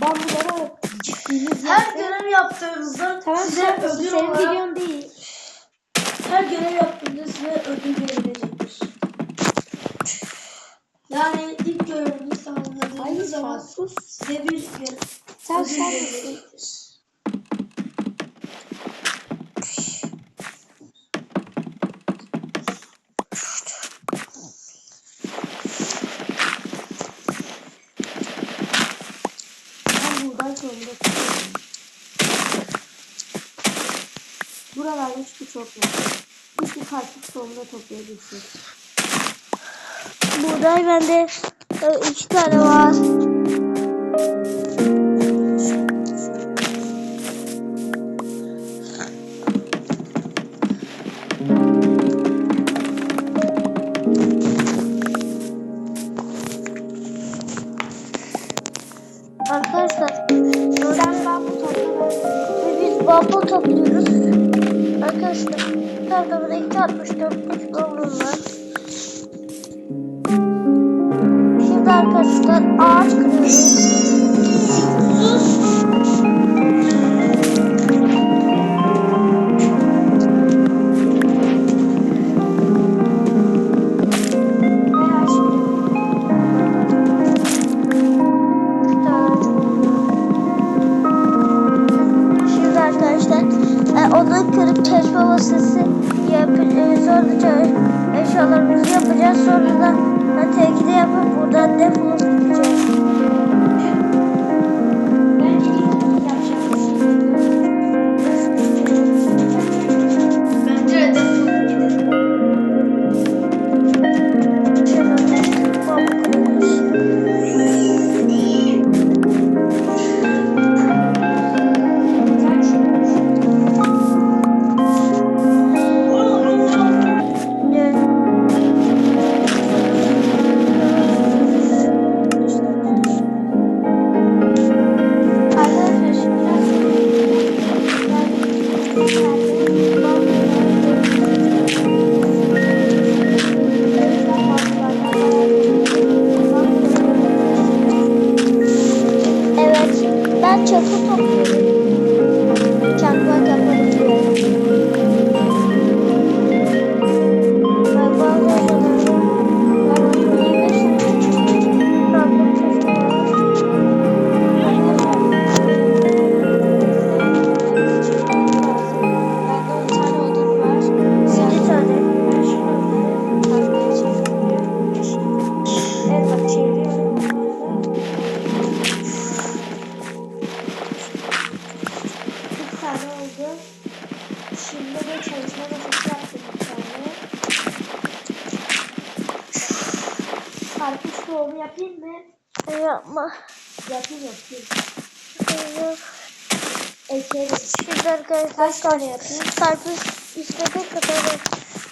Ben bunlara ciddiniz Her görev yaptığınızda Tamam size ödül senin olarak videon değil. her görev yaptığınızda size ödül verilecektir. Yani ilk görevinizi Hayır tamamladığınız zaman sus. size bir gö- Sen ödül sen misin? verilecektir. Ben buradan sonunda tutuyorum. Buralarda çünkü çok var. Çünkü karpuz sonunda toplayabilsek. Buğday bende e, iki tane var. Arkadaşlar ağaç kırıyoruz. Şimdi de çalışma masası yaptım bir tane. Karpuz tohumu yapayım mı? Yapma. Yapayım yapayım. Yok. Ekeriz. Şimdi arkadaşlar Kaç tane yapayım? karpuz istediği kadar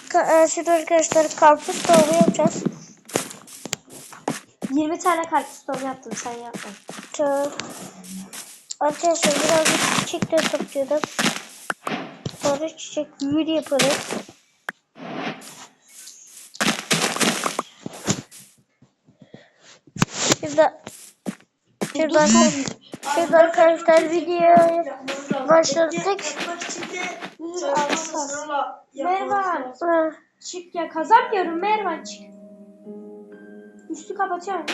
Ka- e, Şimdi arkadaşlar karpuz tohumu yapacağız. 20 tane karpuz tohumu yaptım sen yapma. Tamam. Arkadaşlar birazcık çiçek de topluyordum. Sonra çiçek gül yaparız. Şimdi arkadaşlar, şimdi arkadaşlar videoyu başladık. Ha, Çık ya kazanmıyorum Mervan çık. Üstü kapatıyorum.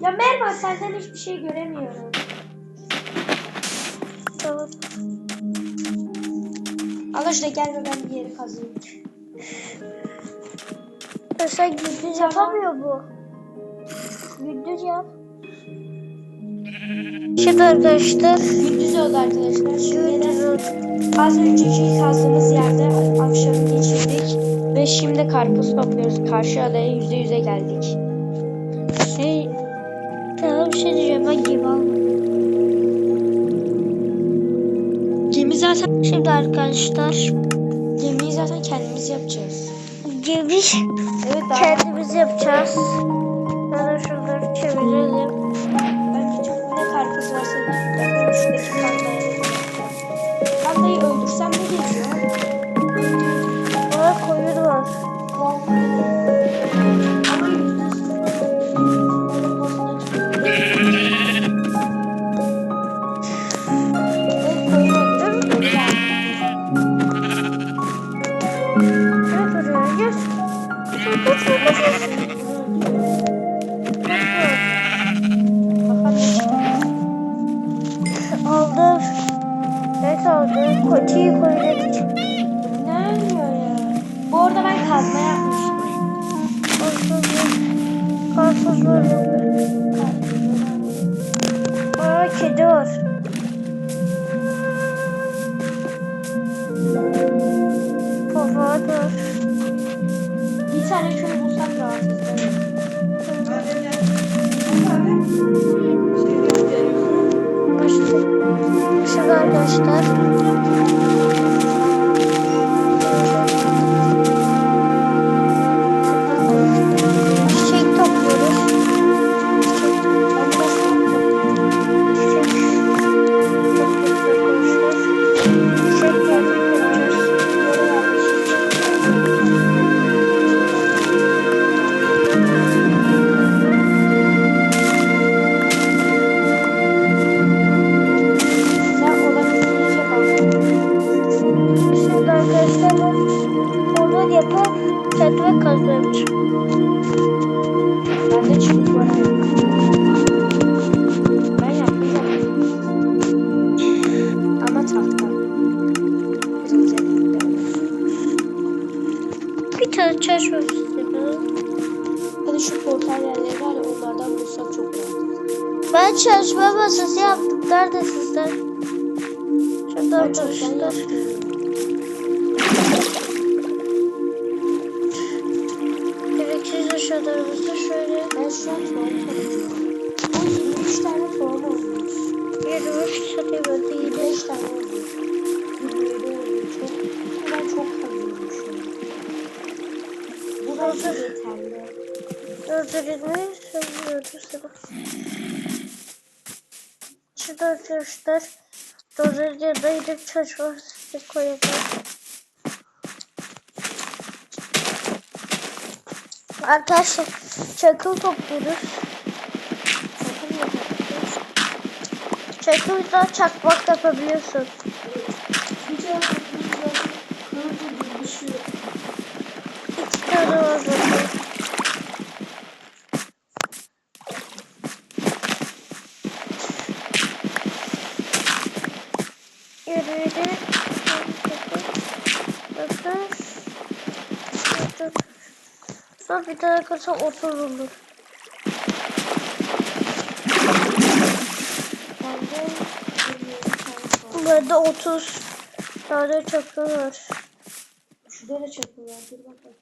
Ya Mervan senden hiçbir şey göremiyorum. Tamam. Allah aşkına gelme ben bir yeri kazayım. Sen gündüz yapamıyor bu. Gündüz yap. Şimdi arkadaşlar Gündüz oldu arkadaşlar. Gündüz oldu. az önceki kazdığımız yerde akşamı geçirdik. Ve şimdi karpuz topluyoruz. Karşı adaya yüzde yüze geldik. Şey, tamam bir şey diyeceğim ben gemi almadım. Zaten Şimdi arkadaşlar gemiyi zaten kendimiz yapacağız. gemi Evet kendimiz yapacağız. Ben şunları çevirelim. Çok ne karpuz varsa yapalım şuradaki pandayı. Pandayı öldürsem ne geliyor? Kedi var. Papağan var. Bir tane köy bulsak rahatız. Şurada arkadaşlar. Çalışma masası yaptım. Nerede sizler? Şurada arkadaşlar. Gereksiz eşyalarımızı şöyle Ben şu an. Bu 23 tane tohum olmuş. 23 tane böyle yine. 5 tane olmuş. Ben çok an. Bu da yeterli. Öldürülmeyi seviyoruz sana. Şurada arkadaşlar dozerin yanına gidip çalışma masası koyacağız. Arkadaşlar çakıl topluyoruz. Yapabiliriz. Çakılda çakmak da yapabiliyorsun. İki tane var zaten. Bir tane 27 tane tohum. Bende 30 tane çakıl var. Şurada da çakıl var. Dur bakalım.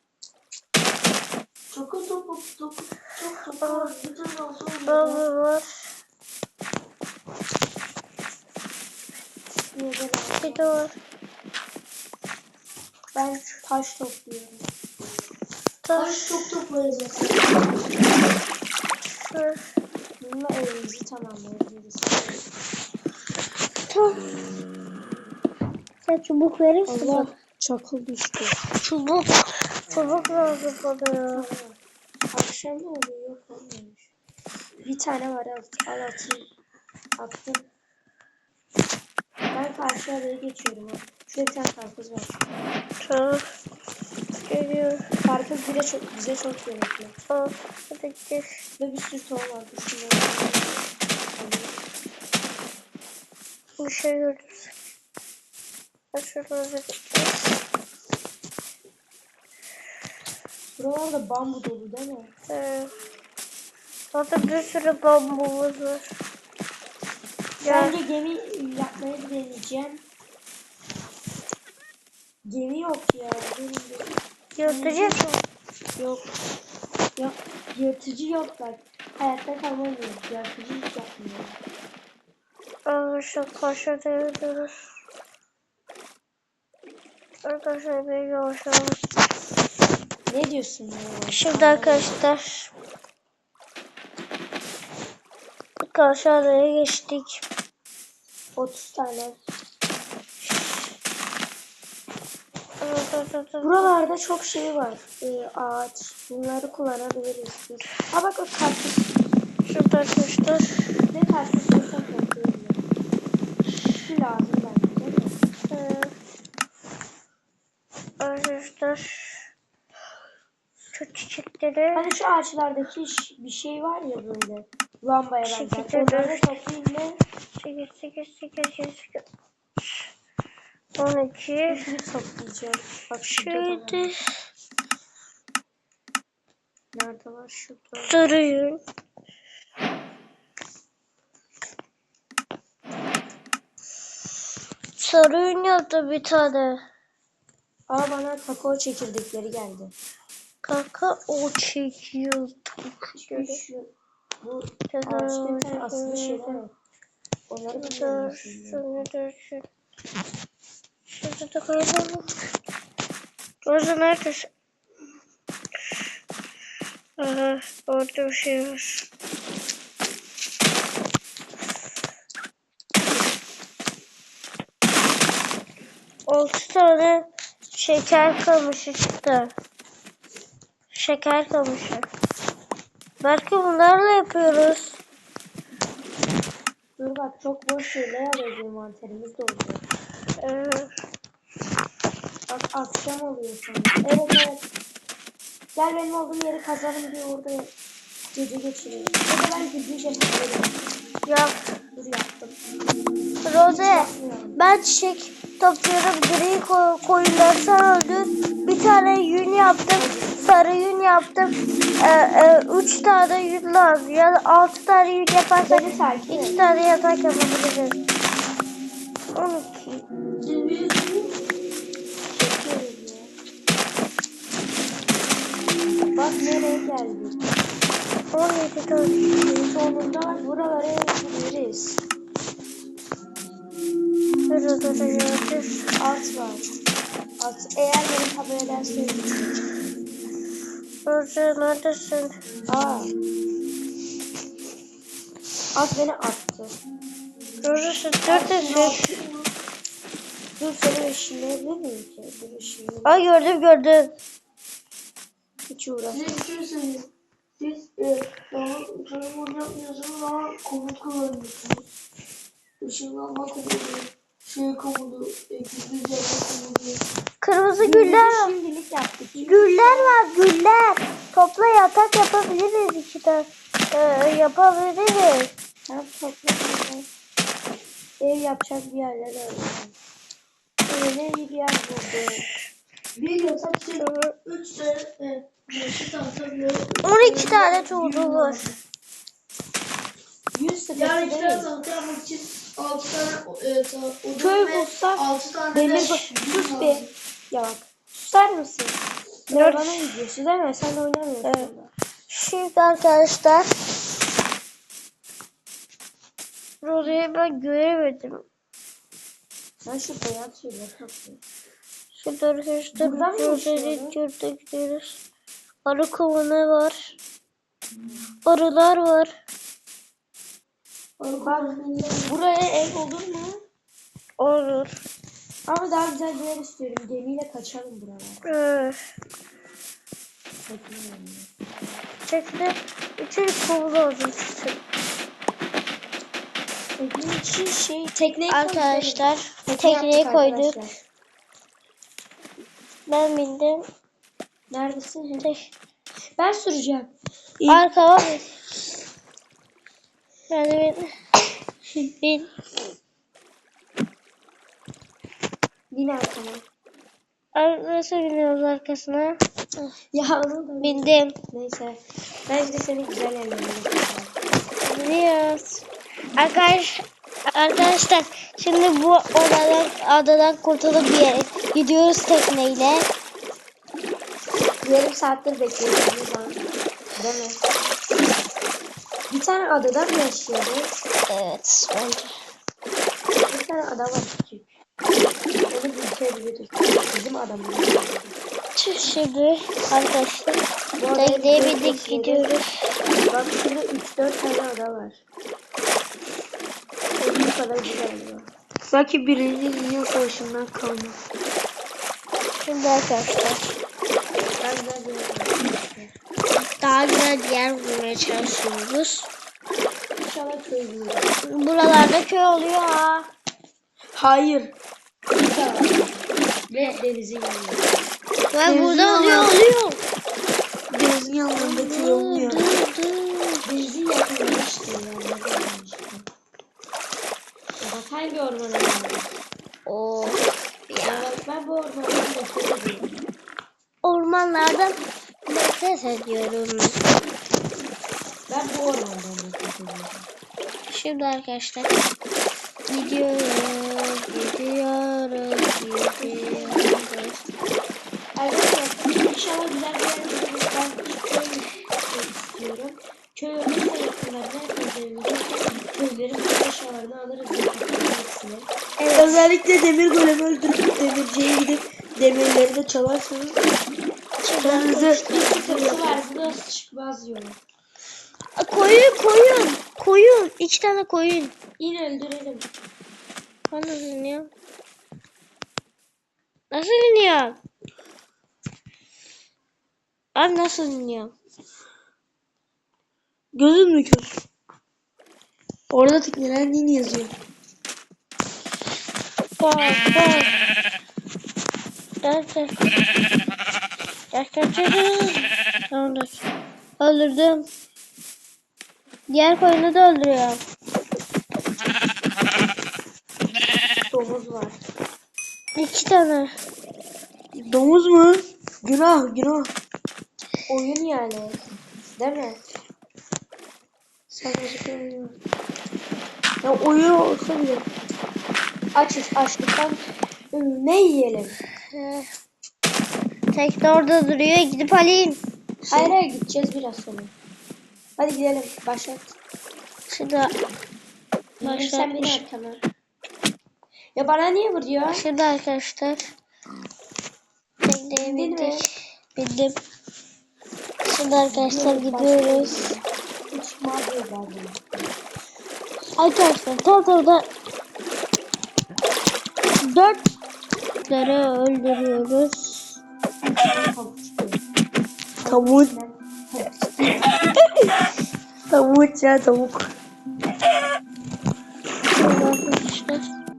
Çakıl topu topu çok topu var. Bütün olsun. Baba var. Bir de var. Ben taş topluyorum. Taş. çok var. Bununla evimizi tamamlayabiliriz. Tamam. Sen çubuk verirsin Allah bana. çakıl düştü. Çubuk. Çubuk lazım bana. Akşam mı oluyor? Yok olmamış. Bir tane var al, al atayım. Attım. Ben karşı adaya geçiyorum. Şurada bir tane karpuz var. Tamam. Geliyor. Karpuz bize çok, bize çok. Al. Hadi gel. Ve bir sürü tohum var. Bir şey görürüz. Ben şuradan da Buralarda bambu dolu değil mi? Evet. Zaten bir sürü bambumuz var. Gel. Bence gemi yapmayı deneyeceğim. Gemi yok ya. Benim de- Yırtıcı mı? Yok. Yok. Yırtıcı yok bak. Hayatta kalmayı Yırtıcı hiç yapmıyor. Arkadaşlar karşıda yürüyoruz. Arkadaşlar bir yavaş yavaş. Ne diyorsun ya? Şimdi arkadaşlar. Karşı adaya geçtik. 30 tane. Buralarda Buralarda çok şey var. Ee, ağaç. Bunları kullanabiliriz biz. Ha bak o karpuz. Şurada arkadaşlar. Ne karpuz olsa. Şu lazım bence? Ee, Arkadaşlar. Şu çiçekleri. Hani şu ağaçlardaki bir şey var ya böyle. Lambaya benzer. Onları dur. toplayayım mı? 8, 8, 8, 8, 12. Şunu toplayacağım. Bak şurada. Şöyle. Nerede var? Şurada. Sarıyın. Sarıyın yaptı bir tane. Aa bana kakao çekirdekleri geldi. Kaka o çekiyorduk. Şu, bu ağaçta asılı şeyler var. Onları bilmiyorum. Dur, şimdi. şunu dur, şu. Şurada da koyalım. Orada neredesin? Aha, orada bir şey var. Altı tane şeker kamışı çıktı. Şeker kamışı. Belki bunlarla yapıyoruz. Dur bak çok boş şeyler arıyoruz envanterimiz doldu. Ee, Bak akşam oluyor sonra. Evet evet. Gel benim olduğum yeri kazalım diye orada gece geçirelim. Ya da ben güdüğü cesetleri yap. dur yaptım. Rose, ben çiçek topluyorum. Gri ko koyunları sen. Bir tane yün yaptım. Sarı yün yaptım. Ee, e, üç tane yün lazım. Ya da altı tane yün yaparsak iki tane yatak yapabiliriz. 12. Bak nereye geldik. 17 tane. Sonunda buralara gidebiliriz. Burada da yapacağız. At var. At. Eğer beni kabul ederse. Rose neredesin? Aa. At beni attı. Rose sen neredesin? Dur seni ışınlayabilir miyim ki? Dur. Ay gördüm gördüm. Hiç uğraşma. Şey söyleyeyim. Siz e, daha tanımını yapmıyorsunuz ama komut kullanıyorsunuz. Işınlanma komutu, şey komutu, e, gizli cevap komutu. Kırmızı güller var. Şimdilik yaptık. Güller var güller. Topla yatak yapabiliriz tane. Ee, yapabiliriz. Hem toplayalım. Ev yapacak bir yerler arayalım. Öyle bir yer buldum. Bir yatak şey, üç tane. 12 tane tuğlu var. 100 Yani iki tane sepeti tahta için altı tane e, odun Köy ve bulsak altı tane Demir de bak. Sus be. Ya bak. Susar mısın? Ya bana gidiyorsun değil mi? Sen de oynamıyorsun. Evet. Şimdi arkadaşlar. Roze'yi ben göremedim. Ben şu beyaz şeyleri yapıyorum. Şimdi arkadaşlar Buradan mı gidiyoruz. Arı kovanı var. Arılar var. Bak buraya ev olur mu? Olur. Ama daha güzel bir yer istiyorum. Gemiyle kaçalım buralara. Çekilmiyorum. Çekti. Üçüncü kolu lazım. Tekne için şey tekneyi Arkadaşlar Tekne tekneyi koyduk. arkadaşlar. Ben bindim. Neredesin? Tek. Ben süreceğim. İyi. Bin. Ben de bin. bin. Bin arkama. Ar- Nasıl biniyoruz arkasına? Ya da Bindim. Neyse. Ben de seni güzel ellerim. Biniyoruz. Arkadaş, arkadaşlar şimdi bu odadan, adadan kurtulup bir yere gidiyoruz tekneyle. Yarım saattir bekliyorum buradan. Değil mi? Bir tane adada mı yaşıyoruz? Evet bence. Bir tane ada var küçük. Onu büyütebiliriz. Bizim adamımız. Tüh, Şimdi arkadaşlar bekliyoruz. gidiyoruz. Bak şurada 3-4 tane ada var. Bu kadar güzel oluyor. Belki birinci Dünya Savaşı'ndan kalma. Şimdi arkadaşlar Ben güzel bir yer buldum. Daha güzel bir yer bulmaya çalışıyoruz. İnşallah köy buluruz. Buralarda köy oluyor ha. Hayır. Ve denizin yanında. Ve burada oluyor oluyor. Denizin yanında köy olmuyor. Dur, dur. Denizin yakınında işte. Bak hangi ormana? Oo. Ya bak ben bu nefret ediyorum. Ormanlardan nefret ediyorum. Ben bu ormandan bahsediyorum. Şimdi arkadaşlar gidiyoruz, gidiyoruz, gidiyoruz. Arkadaşlar inşallah güzel bir yer buluruz. Ben ilk köy istiyorum. Köy olursa yakınlarda köylerimizi köylerin eşyalarını alırız. Evet. Özellikle demir golemi öldürüp demirciye gidip demirleri de çalarsanız sıkıntı var. Burası çıkmaz yolu. Koyun, koyun, koyun. İki tane koyun. Yine öldürelim. Ben nasıl iniyorum? Nasıl iniyorum? Abi nasıl iniyorum? gözün mü kör? Orada teknelendiğini yazıyor. Bak bak. Gel Tamamdır. Öldürdüm. Diğer koyunu da öldürüyorum. Domuz var. İki tane. Domuz mu? Günah günah. Oyun yani. Değil mi? Sen gözüküyor. Ya oyun olsa bile. Açız açlıktan ne yiyelim? Tek de orada duruyor. Gidip alayım. Hayır hayır gideceğiz biraz sonra. Hadi gidelim. Başlat. Şurada. Başlat. Sen beni Başlatmış. arkana. Ya bana niye vuruyor? Şurada arkadaşlar. Mi? bindik. Bindim. Şurada arkadaşlar gidiyoruz. Arkadaşlar totalda dört öldürüyoruz. Tavuk. Tavuk ya tavuk.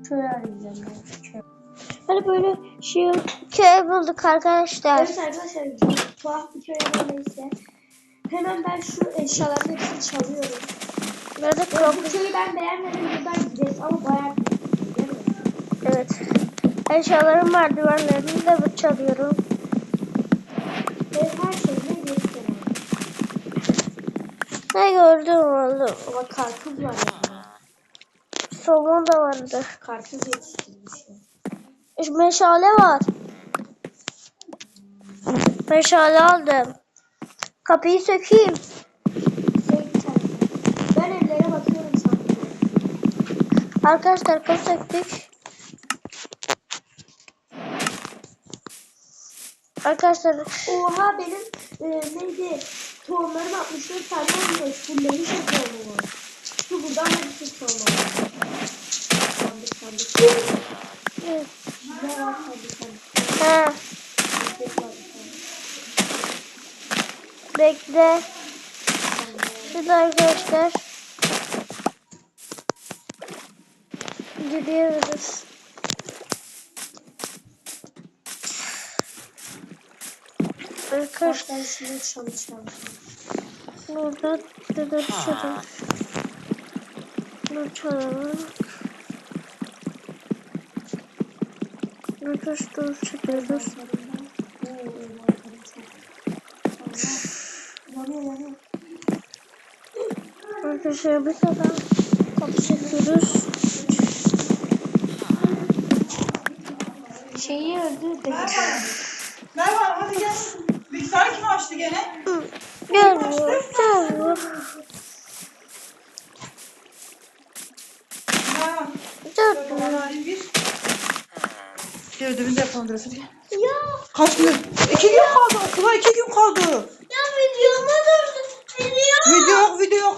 Köy arayacağım ben. Hani böyle şey köy bulduk arkadaşlar. Evet arkadaşlar tuhaf bir köy neyse. Hemen ben şu eşyaların hepsini çalıyorum. Burada çok bu köyü ben beğenmedim buradan gideceğiz ama bayağı evet. Eşyaların merdivenlerini de bu çalıyorum. Ve her şeyde gösteriyor. Gördüm oğlum? Ama karpuz var yani. Somon da vardı. Karpuz yetiştirmişler. Meşale var. Meşale aldım. Kapıyı sökeyim. Ben evlere bakıyorum sanki. Arkadaşlar kapı söktük. Arkadaşlar Oha benim e, neydi? Tohumlarım 64 tane olmuş. Fullemişim tohumumu. Şu buradan da bir sürü tohum var. Sandık sandık. evet. Ne var sandık sandık. ha, bekle. Şurada arkadaşlar. Gidiyoruz. Arkadaşlar şunu çalışacağım. Burada burada şurada. Bunu çalalım. Dur dur çıkıyoruz. Yanıyor yanıyor. Arkadaşlar bir sefer kapı çekiyoruz. Şeyi öldürdüm. Merhaba hadi gel. Bilgisayarı kim açtı gene? Gelmiyor, bir. Bir ödevini de yapalım biraz hadi. Ya, Kaç gün? İki gün kaldı okula iki gün kaldı. ya videoma döndü. Video. Video yok video yok.